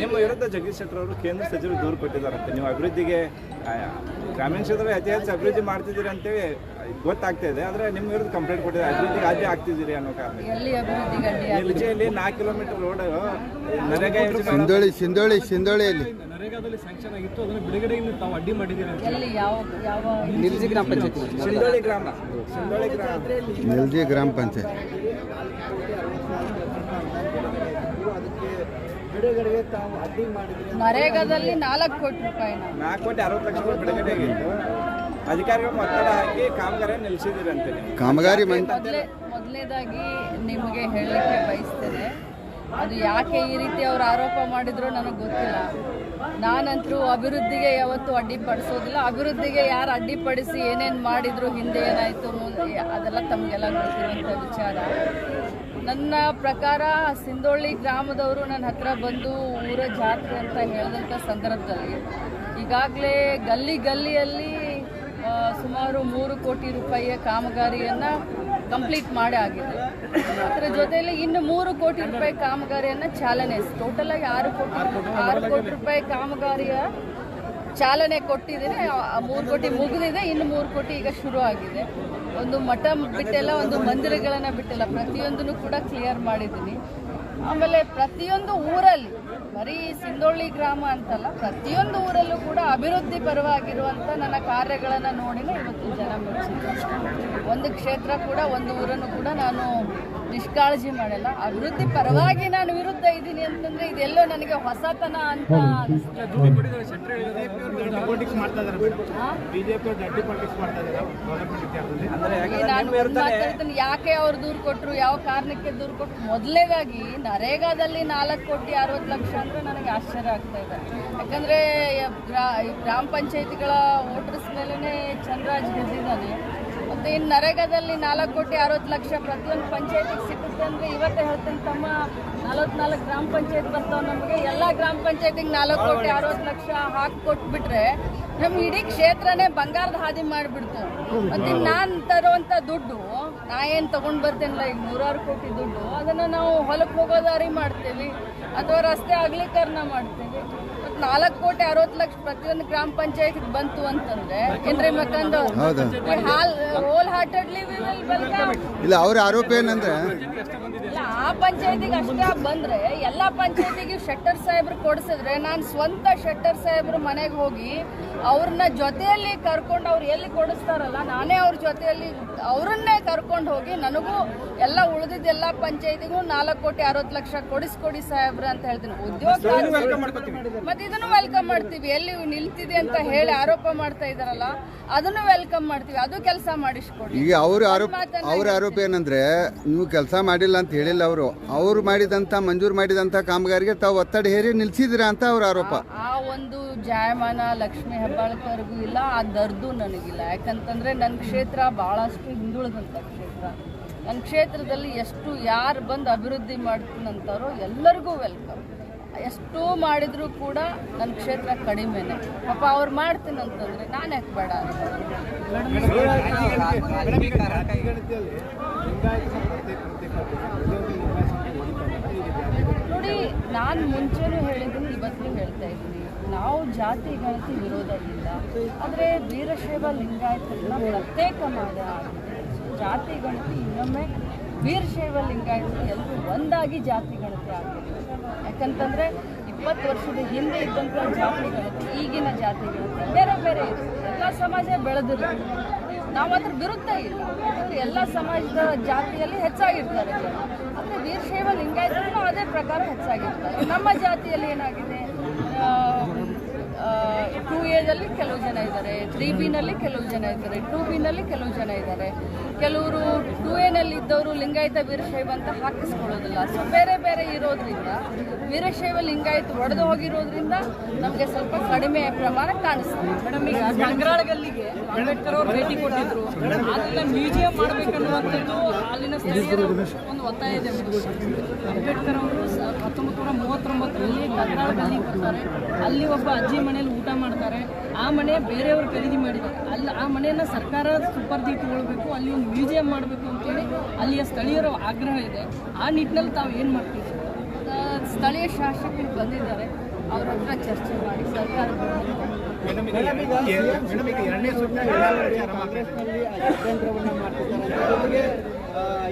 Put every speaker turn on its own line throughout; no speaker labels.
ನಿಮ್ಮ ವಿರುದ್ಧ ಜಗದೀಶ್ ಶೆಟ್ಟರ್ ಅವರು ಕೇಂದ್ರ ಸಚಿವರು ದೂರು ಕೊಟ್ಟಿದ್ದಾರಂತೆ ನೀವು ಅಭಿವೃದ್ಧಿಗೆ ಗ್ರಾಮೀಣ ಕ್ಷೇತ್ರದಲ್ಲಿ ಅತಿ ಹೆಚ್ಚು ಅಭಿವೃದ್ಧಿ ಮಾಡ್ತಿದ್ದೀರಿ ಅಂತೇಳಿ ಗೊತ್ತಾಗ್ತಾ ಇದೆ. ಆದರೆ ನಿಮ್ಮ ವಿರುದ್ಧ ಕಂಪ್ಲೇಂಟ್ ಕೊಟ್ಟಿದ್ದಾರೆ. ಅಭಿವೃದ್ಧಿಗೆ ಅಡ್ಡಿ ಆಗ್ತಿದ್ದೀರಿ ಅನ್ನೋ ಕಾರಣ? ನಿಲ್ಚೆಯಲ್ಲಿ ನಾಲ್ಕು ಕಿಲೋಮೀಟರ್ ರೋಡ್ ನರೇಗಾ
ಸಿಂಧೋಳಿ ಸಿಂಧೋಳಿ ಸಿಂಧೋಳಿಯಲ್ಲಿ.
ನರೇಗಾದಲ್ಲಿ ಸ್ಯಾಂಕ್ಷನ್ ಆಗಿತ್ತು. ಅದನ್ನು ಬಿಡುಗಡೆಯಿಂದ ತಾವು ಅಡ್ಡಿ ಮಾಡಿದ್ದೀರಿ ನಿಲ್ಜಿ
ಗ್ರಾಮ ಯಾವ ಯಾವ?
ಸಿಂಧೋಳಿ ಗ್ರಾಮ. ಸಿಂಧೋಳಿ ಗ್ರಾಮ.
ನಿಲ್ಜಿ ಗ್ರಾಮ ಪಂಚಾಯತ್.
ನರೇಗಾದಲ್ಲಿ ನಾಲ್ಕು ಕೋಟಿ ರೂಪಾಯಿ
ನಾಲ್ಕು ಕೋಟಿ ಅರವತ್ತು ಲಕ್ಷ ರೂಪಾಯಿ ಬಿಡುಗಡೆ ಆಗಿತ್ತು. ಅಧಿಕಾರಿಗಳು ಒತ್ತಡ ಹಾಕಿ ಕಾಮಗಾರಿ ನೀವು
ಕಾಮಗಾರಿ ಮೊದಲೇದಾಗಿ
ಮೊದಲೇ ಮೊದಲನೇದಾಗಿ ನಿಮಗೆ ಹೇಳಲಿಕ್ಕೆ ಬಯಸ್ತೇನೆ. ಅದು ಯಾಕೆ ಈ ರೀತಿ ಅವರು ಆರೋಪ ಮಾಡಿದ್ರು ನನಗೆ ಗೊತ್ತಿಲ್ಲ. ನಾನಂತರೂ ಅಭಿವೃದ್ಧಿಗೆ ಯಾವತ್ತೂ ಅಡ್ಡಿಪಡಿಸೋದಿಲ್ಲ. ಅಭಿವೃದ್ಧಿಗೆ ಯಾರು ಅಡ್ಡಿಪಡಿಸಿ ಏನೇನು ಮಾಡಿದ್ರು ಹಿಂದೆ ಏನಾಯಿತು ಅದೆಲ್ಲ ತಮಗೆಲ್ಲ ಗೊತ್ತಿರುವಂಥ ವಿಚಾರ. ನನ್ನ ಪ್ರಕಾರ ಸಿಂಧೋಳ್ಳಿ ಗ್ರಾಮದವರು ನನ್ನ ಹತ್ರ ಬಂದು ಊರ ಜಾತ್ರೆ ಅಂತ ಹೇಳಿದಂಥ ಸಂದರ್ಭದಲ್ಲಿ ಈಗಾಗಲೇ ಗಲ್ಲಿ ಗಲ್ಲಿಯಲ್ಲಿ ಸುಮಾರು ಮೂರು ಕೋಟಿ ರೂಪಾಯಿಯ ಕಾಮಗಾರಿಯನ್ನು ಕಂಪ್ಲೀಟ್ ಮಾಡೇ ಆಗಿದೆ ಅದರ ಜೊತೆಯಲ್ಲಿ ಇನ್ನು ಮೂರು ಕೋಟಿ ರೂಪಾಯಿ ಕಾಮಗಾರಿಯನ್ನು ಚಾಲನೆ ಟೋಟಲ್ ಆಗಿ ಆರು ಕೋಟಿ ಆರು ಕೋಟಿ ರೂಪಾಯಿ ಕಾಮಗಾರಿಯ ಚಾಲನೆ ಕೊಟ್ಟಿದ್ದೀನಿ ಮೂರು ಕೋಟಿ ಮುಗಿದಿದೆ ಇನ್ನು ಮೂರು ಕೋಟಿ ಈಗ ಶುರು ಆಗಿದೆ. ಒಂದು ಮಠ ಬಿಟ್ಟೆಲ್ಲ ಒಂದು ಮಂದಿರಗಳನ್ನು ಬಿಟ್ಟೆಲ್ಲ ಪ್ರತಿಯೊಂದನ್ನು ಕೂಡ ಕ್ಲಿಯರ್ ಮಾಡಿದ್ದೀನಿ. ಆಮೇಲೆ ಪ್ರತಿಯೊಂದು ಊರಲ್ಲಿ ಬರೀ ಸಿಂಧೋಳ್ಳಿ ಗ್ರಾಮ ಅಂತಲ್ಲ, ಪ್ರತಿಯೊಂದು ಊರಲ್ಲೂ ಕೂಡ ಅಭಿವೃದ್ಧಿ ಪರವಾಗಿರುವಂಥ ನನ್ನ ಕಾರ್ಯಗಳನ್ನು ನೋಡಿನೇ ಇವತ್ತು ಜನ ಮೆಚ್ಚಿದ್ದಾರೆ ಒಂದು ಕ್ಷೇತ್ರ ಕೂಡ, ಒಂದು ಊರನ್ನು ಕೂಡ ನಾನು ನಿಷ್ಕಾಳಜಿ ಮಾಡಲ್ಲ. ಅಭಿವೃದ್ಧಿ ಪರವಾಗಿ ನಾನು ವಿರುದ್ಧ ಇದ್ದೀನಿ ಅಂತಂದ್ರೆ ಇದೆಲ್ಲೋ ನನಗೆ ಹೊಸತನ ಅಂತ ಯಾಕೆ ಅವ್ರು ದೂರು ಕೊಟ್ಟರು ಯಾವ ಕಾರಣಕ್ಕೆ ದೂರು ಕೊಟ್ಟರು ಮೊದಲೇದಾಗಿ ನರೇಗಾದಲ್ಲಿ ನಾಲ್ಕು ಕೋಟಿ ಅರವತ್ತು ಲಕ್ಷ ಅಂದ್ರೆ ನನಗೆ ಆಶ್ಚರ್ಯ ಆಗ್ತಾ ಇದೆ. ಯಾಕಂದ್ರೆ ಗ್ರಾಮ ಪಂಚಾಯತಿಗಳ ವೋಟರ್ಸ್ ಮೇಲೇ ಚಂದ್ರಾಜ್ ಗೆದ್ದಿದ್ದಾನೆ. ಇನ್ನು ನರೇಗಾದಲ್ಲಿ ನಾಲ್ಕು ಕೋಟಿ ಅರವತ್ತು ಲಕ್ಷ ಪ್ರತಿಯೊಂದು ಪಂಚಾಯತಿಗೆ ಸಿಗುತ್ತೆ ಅಂದರೆ ಇವತ್ತೇ ಹೇಳ್ತೀನಿ, ತಮ್ಮ ನಲವತ್ನಾಲ್ಕು ಗ್ರಾಮ ಪಂಚಾಯತ್ ಬರ್ತಾವೆ ನಮಗೆ. ಎಲ್ಲ ಗ್ರಾಮ ಪಂಚಾಯತಿಗೆ ನಾಲ್ಕು ಕೋಟಿ ಅರವತ್ತು ಲಕ್ಷ ಹಾಕಿ ಕೊಟ್ಬಿಟ್ರೆ ನಮ್ಮ ಇಡೀ ಕ್ಷೇತ್ರನೇ ಬಂಗಾರದ ಹಾದಿ ಮಾಡಿಬಿಡ್ತು. ಮತ್ತೆ ನಾನು ತರುವಂತ ದುಡ್ಡು ನಾ ಏನು ತಗೊಂಡು ಬರ್ತೇನಲ್ಲ ಈಗ ನೂರಾರು ಕೋಟಿ ದುಡ್ಡು ಅದನ್ನು ನಾವು ಹೊಲಕ್ಕೆ ಹೋಗೋ ದಾರಿ ಮಾಡ್ತೇವೆ ಅಥವಾ ರಸ್ತೆ ಅಗಲೀಕರಣ ಮಾಡ್ತೇವೆ. ಮತ್ತು ನಾಲ್ಕು ಕೋಟಿ ಅರವತ್ತು ಲಕ್ಷ ಪ್ರತಿಯೊಂದು ಗ್ರಾಮ ಪಂಚಾಯತ್ ಬಂತು ಅಂತಂದ್ರೆ ಏನ್ರಿ
ಮತ್ತೊಂದು
ಹಾಲ್ ಹೋಲ್ ಹಾರ್ಟೆಡ್ಲಿ
ಇಲ್ಲ ಅವ್ರ ಆರೋಪ ಏನಂದ್ರೆ?
ಇಲ್ಲ ಆ ಪಂಚಾಯತಿಗೆ ಅಷ್ಟೇ ಬಂದ್ರೆ ಎಲ್ಲಾ ಪಂಚಾಯತಿಗೆ ಶೆಟ್ಟರ್ ಸಾಹೇಬ್ರು ಕೊಡಿಸಿದ್ರೆ ನಾನು ಸ್ವಂತ ಶೆಟ್ಟರ್ ಸಾಹೇಬ್ರು ಮನೆಗೆ ಹೋಗಿ ಅವ್ರನ್ನ ಜೊತೆಯಲ್ಲಿ ಕರ್ಕೊಂಡು ಅವ್ರು ಎಲ್ಲಿ ಕೊಡಿಸ್ತಾರಲ್ಲ ನಾನೇ ಅವ್ರ ಜೊತೆಯಲ್ಲಿ ಅವರನ್ನೇ ಕರ್ಕೊಂಡು ಹೋಗಿ ನನಗೂ ಎಲ್ಲ ಉಳಿದಿದ್ದ ಎಲ್ಲ ಪಂಚಾಯತಿಗೂ ನಾಲ್ಕು ಕೋಟಿ ಅರವತ್ತು ಲಕ್ಷ ಕೊಡಿಸ್ಕೊಡಿ ಸಾಹೇಬ್ರ ಅಂತ ಹೇಳ್ತೀನಿ. ಉದ್ಯೋಗ ಮತ್ತೆ ಇದನ್ನು ವೆಲ್ಕಮ್ ಮಾಡ್ತೀವಿ. ಎಲ್ಲಿ ನಿಲ್ತಿದೆ ಅಂತ ಹೇಳಿ ಆರೋಪ ಮಾಡ್ತಾ ಇದಾರಲ್ಲ ಅದನ್ನು ವೆಲ್ಕಮ್ ಮಾಡ್ತೀವಿ. ಅದು ಕೆಲಸ ಮಾಡಿಸ್ಕೊಡಿ.
ಈಗ ಅವ್ರ ಆರೋಪ ಅವ್ರ ಆರೋಪ ಏನಂದ್ರೆ ನೀವು ಕೆಲಸ ಮಾಡಿಲ್ಲ ಅಂತ ಹೇಳಿಲ್ಲ ಅವರು. ಅವ್ರು ಮಾಡಿದಂತ ಮಂಜೂರು ಮಾಡಿದಂತ ಕಾಮಗಾರಿಗೆ ತಾವು ಒತ್ತಡ ಹೇರಿ ನಿಲ್ಸಿದಿರ ಅಂತ ಅವ್ರ ಆರೋಪ.
ಆ ಒಂದು ಜಾಯಮಾನ ಲಕ್ಷ್ಮೀ ಹೆಬ್ಬಾಳ್ಕರ್ಗೂ ಇಲ್ಲ, ಆ ದರ್ದು ನನಗಿಲ್ಲ. ಯಾಕಂತಂದರೆ ನನ್ನ ಕ್ಷೇತ್ರ ಭಾಳಷ್ಟು ಹಿಂದುಳಿದಂಥ ಕ್ಷೇತ್ರ. ನನ್ನ ಕ್ಷೇತ್ರದಲ್ಲಿ ಎಷ್ಟು ಯಾರು ಬಂದು ಅಭಿವೃದ್ಧಿ ಮಾಡ್ತೀನಂತಾರೋ ಎಲ್ಲರಿಗೂ ವೆಲ್ಕಮ್ ಎಷ್ಟು ಮಾಡಿದರೂ ಕೂಡ ನನ್ನ ಕ್ಷೇತ್ರ ಕಡಿಮೆನೆ. ಪಾಪ ಅವ್ರು ಮಾಡ್ತೀನಂತಂದರೆ ನಾನು ಯಾಕೆ ಬೇಡ ನೋಡಿ, ನಾನು ಮುಂಚೆನೂ ಹೇಳಿದ್ದೀನಿ ಇವತ್ತು ಹೇಳ್ತಾ ಇದ್ದೀನಿ. ನಾವು ಜಾತಿ, ಗಣತಿ ವಿರೋಧ ಇಲ್ಲ ಆದರೆ ವೀರಶೈವ ಲಿಂಗಾಯತರನ್ನ ಪ್ರತ್ಯೇಕ ಮಾಡಿ ಜಾತಿ, ಗಣತಿ ಇನ್ನೊಮ್ಮೆ ವೀರಶೈವ ಲಿಂಗಾಯತರು ಎಲ್ಲರೂ ಒಂದಾಗಿ ಜಾತಿ, ಗಣತಿ ಆಗಬೇಕು ಯಾಕಂತಂದರೆ ಇಪ್ಪತ್ತು ವರ್ಷದ ಹಿಂದೆ ಇದ್ದಂಥ ಜಾತಿ, ಗಣತಿ, ಈಗಿನ ಜಾತಿ, ಗಣತಿ ಬೇರೆ ಬೇರೆ ಎಲ್ಲ ಸಮಾಜ ಬೆಳೆದಿರುತ್ತೆ ನಾವು ಅದ್ರ ವಿರುದ್ಧ ಇಲ್ಲ. ಯಾಕಂದರೆ ಎಲ್ಲ ಸಮಾಜದ ಜಾತಿಯಲ್ಲಿ ಹೆಚ್ಚಾಗಿರ್ತಾರೆ ಅಂದರೆ ವೀರಶೈವ ಲಿಂಗಾಯತರು ಅದೇ ಪ್ರಕಾರ ಹೆಚ್ಚಾಗಿರ್ತಾರೆ. ನಮ್ಮ ಜಾತಿಯಲ್ಲಿ ಏನಾಗಿದೆ? ಟೂ ಎದಲ್ಲಿ ಕೆಲವು ಜನ ಇದ್ದಾರೆ ತ್ರೀ ಬಿನಲ್ಲಿ ಕೆಲವು ಜನ ಇದ್ದಾರೆ ಟೂ ಬಿನಲ್ಲಿ ಕೆಲವು ಜನ ಇದ್ದಾರೆ. ಕೆಲವರು ಟೂ ಎನಲ್ಲಿ ಇದ್ದವರು ಲಿಂಗಾಯತ ವೀರಶೈವ ಅಂತ ಹಾಕಿಸ್ಕೊಳ್ಳೋದಿಲ್ಲ. ಸೊ ಬೇರೆ ಬೇರೆ ಇರೋದ್ರಿಂದ, ವೀರಶೈವ ಲಿಂಗಾಯತ ಒಡೆದು ಹೋಗಿರೋದ್ರಿಂದ ನಮಗೆ ಸ್ವಲ್ಪ ಕಡಿಮೆ ಪ್ರಮಾಣ ಕಾಣಿಸ್ತದೆ
ಮೇಡಮ್, ಈಗ ಅಂಬೇಡ್ಕರ್ ಅವರು ಭೇಟಿ ಕೊಟ್ಟಿದ್ರು. ಅದನ್ನ ಮ್ಯೂಸಿಯಂ ಮಾಡಬೇಕನ್ನುವಂಥದ್ದು ಅಲ್ಲಿನ ಸ್ಥಳೀಯರು ಒಂದು ಒತ್ತಾಯ ಇದೆ. ಅಂಬೇಡ್ಕರ್ ಕಂಗ್ರಾಳ ಗಲ್ಲಿ ಬರ್ತಾರೆ ಅಲ್ಲಿ ಒಬ್ಬ ಅಜ್ಜಿ ಮನೇಲಿ ಊಟ ಮಾಡ್ತಾರೆ. ಆ ಮನೆ ಬೇರೆಯವರು ಖರೀದಿ ಮಾಡಿದ್ದಾರೆ. ಅಲ್ಲಿ ಆ ಮನೆಯನ್ನು ಸರ್ಕಾರ ಸುಪರ್ದಿ ತಗೊಳ್ಬೇಕು ಅಲ್ಲಿ ಒಂದು ಮ್ಯೂಸಿಯಂ ಮಾಡಬೇಕು ಅಂತೇಳಿ ಅಲ್ಲಿಯ ಸ್ಥಳೀಯರ ಆಗ್ರಹ ಇದೆ. ಆ ನಿಟ್ಟಿನಲ್ಲಿ ತಾವು ಏನು ಮಾಡ್ತೀವಿ
ಸ್ಥಳೀಯ ಶಾಸಕರು ಬಂದಿದ್ದಾರೆ. ಅವ್ರ ಹತ್ರ ಚರ್ಚೆ ಮಾಡಿ ಸರ್ಕಾರ
ಎರಡನೇ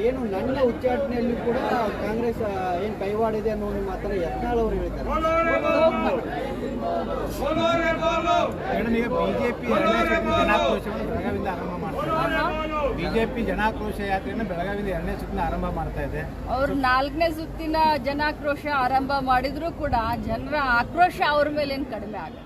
ಏನು ನನ್ನ ಉಚ್ಚಾಟನೆಯಲ್ಲಿ ಕೂಡ ಕಾಂಗ್ರೆಸ್ ಏನು ಕೈವಾಡಿದೆ ಅನ್ನೋ ಒಂದು ಮಾತನ್ನ ಯತ್ನಾಳ್ ಅವರು
ಈಗ ಬಿಜೆಪಿ ಬೆಳಗಾವಿಯಿಂದ ಆರಂಭ ಬಿಜೆಪಿ ಜನಾಕ್ರೋಶ ಯಾತ್ರೆಯನ್ನು ಬೆಳಗಾವಿಯಿಂದ ಎರಡನೇ ಸುತ್ತಿನ ಆರಂಭ ಮಾಡ್ತಾ ಇದೆ.
ಅವರು ನಾಲ್ಕನೇ ಸುತ್ತಿನ ಜನಾಕ್ರೋಶ ಆರಂಭ ಮಾಡಿದ್ರು ಕೂಡ ಜನರ ಆಕ್ರೋಶ ಅವ್ರ ಮೇಲೆ ಏನು ಕಡಿಮೆ ಆಗಲ್ಲ